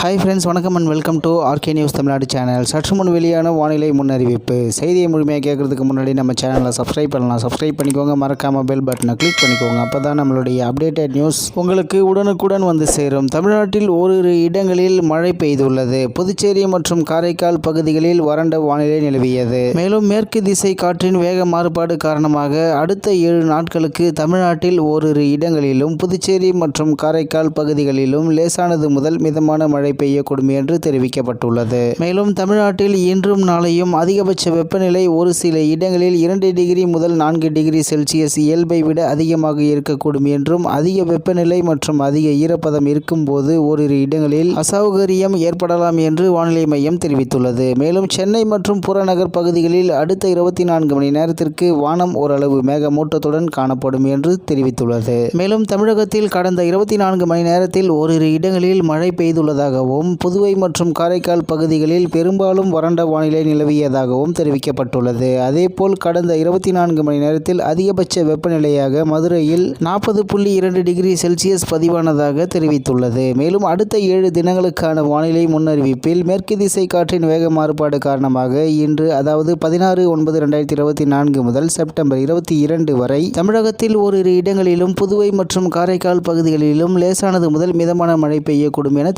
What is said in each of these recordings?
Hi friends வணக்கம் and welcome to RK news Tamil Nadu channel சற்று முன் வெளியான வானிலை முன்னறிவிப்பு. செய்தியை முழுமையாக கேட்குறதுக்கு முன்னாடி நம்ம சேனலை சப்ஸ்கிரைப் பண்ணலாம். சப்ஸ்கிரைப் பண்ணிக்கோங்க. மறக்காம பெல் பட்டனை கிளிக் பண்ணிக்கோங்க. அப்போ தான் நம்மளுடைய அப்டேட்டட் நியூஸ் உங்களுக்கு உடனுக்குடன் வந்து சேரும். தமிழ்நாட்டில் ஓரிரு இடங்களில் மழை பெய்துள்ளது. புதுச்சேரி மற்றும் காரைக்கால் பகுதிகளில் வறண்ட வானிலை நிலவியது. மேலும் மேற்கு திசை காற்றின் வேக மாறுபாடு காரணமாக அடுத்த ஏழு நாட்களுக்கு தமிழ்நாட்டில் ஓரிரு இடங்களிலும் புதுச்சேரி மற்றும் காரைக்கால் பகுதிகளிலும் லேசானது முதல் மிதமான மழை பெய்யக்கூடும் என்று தெரிவிக்கப்பட்டுள்ளது. மேலும் தமிழ்நாட்டில் இன்றும் நாளையும் அதிகபட்ச வெப்பநிலை ஒரு சில இடங்களில் இரண்டு டிகிரி முதல் நான்கு டிகிரி செல்சியஸ் இயல்பை விட அதிகமாக இருக்கக்கூடும் என்றும் அதிக வெப்பநிலை மற்றும் அதிக ஈரப்பதம் இருக்கும்போது ஓரிரு இடங்களில் அசௌகரியம் ஏற்படலாம் என்று வானிலை மையம் தெரிவித்துள்ளது. மேலும் சென்னை மற்றும் புறநகர் பகுதிகளில் அடுத்த இருபத்தி நான்கு மணி நேரத்திற்கு வானம் ஓரளவு மேகமூட்டத்துடன் காணப்படும் என்று தெரிவித்துள்ளது. மேலும் தமிழகத்தில் கடந்த இருபத்தி நான்கு மணி நேரத்தில் ஓரிரு இடங்களில் மழை பெய்துள்ளதாக பெய்துள்ளதாகவும் புதுவை மற்றும் காரைக்கால் பகுதிகளில் பெரும்பாலும் வறண்ட வானிலை நிலவியதாகவும் தெரிவிக்கப்பட்டுள்ளது. அதேபோல் கடந்த இருபத்தி நான்கு மணி நேரத்தில் அதிகபட்ச வெப்பநிலையாக மதுரையில் நாற்பது புள்ளி இரண்டு டிகிரி செல்சியஸ் பதிவானதாக தெரிவித்துள்ளது. மேலும் அடுத்த ஏழு தினங்களுக்கான வானிலை முன்னறிவிப்பில் மேற்கு திசை காற்றின் வேக மாறுபாடு காரணமாக இன்று அதாவது பதினாறு ஒன்பது ரெண்டாயிரத்தி இருபத்தி நான்கு முதல் செப்டம்பர் இருபத்தி இரண்டு வரை தமிழகத்தில் ஓரிரு இடங்களிலும் புதுவை மற்றும் காரைக்கால் பகுதிகளிலும் லேசானது முதல் மிதமான மழை பெய்யக்கூடும் என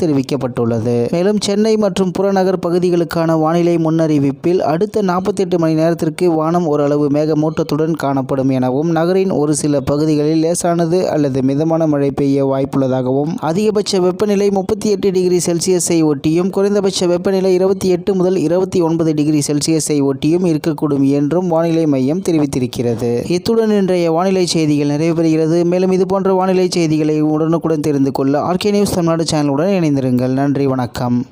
தெரிவிக்கப்பட்டுள்ளது. மேலும் சென்னை மற்றும் புறநகர் பகுதிகளுக்கான வானிலை முன்னறிவிப்பில் அடுத்த நாற்பத்தெட்டு மணி நேரத்திற்கு வானம் ஓரளவு மேகமூட்டத்துடன் காணப்படும் எனவும் நகரின் ஒரு சில பகுதிகளில் லேசானது அல்லது மிதமான மழை பெய்ய வாய்ப்புள்ளதாகவும் அதிகபட்ச வெப்பநிலை முப்பத்தி எட்டு டிகிரி செல்சியஸை ஒட்டியும் குறைந்தபட்ச வெப்பநிலை இருபத்தி எட்டு முதல் இருபத்தி ஒன்பது டிகிரி செல்சியஸை ஒட்டியும் இருக்கக்கூடும் என்றும் வானிலை மையம் தெரிவித்திருக்கிறது. இத்துடன் இன்றைய வானிலை செய்திகள் நிறைவு பெறுகிறது மேலும் இது போன்ற வானிலை செய்திகளை உடனுக்குடன் தெரிந்து கொள்ள ஆர்கே நியூஸ் தமிழ்நாடு சேனலுடன் இணைந்திருங்கள். நன்றி வணக்கம்.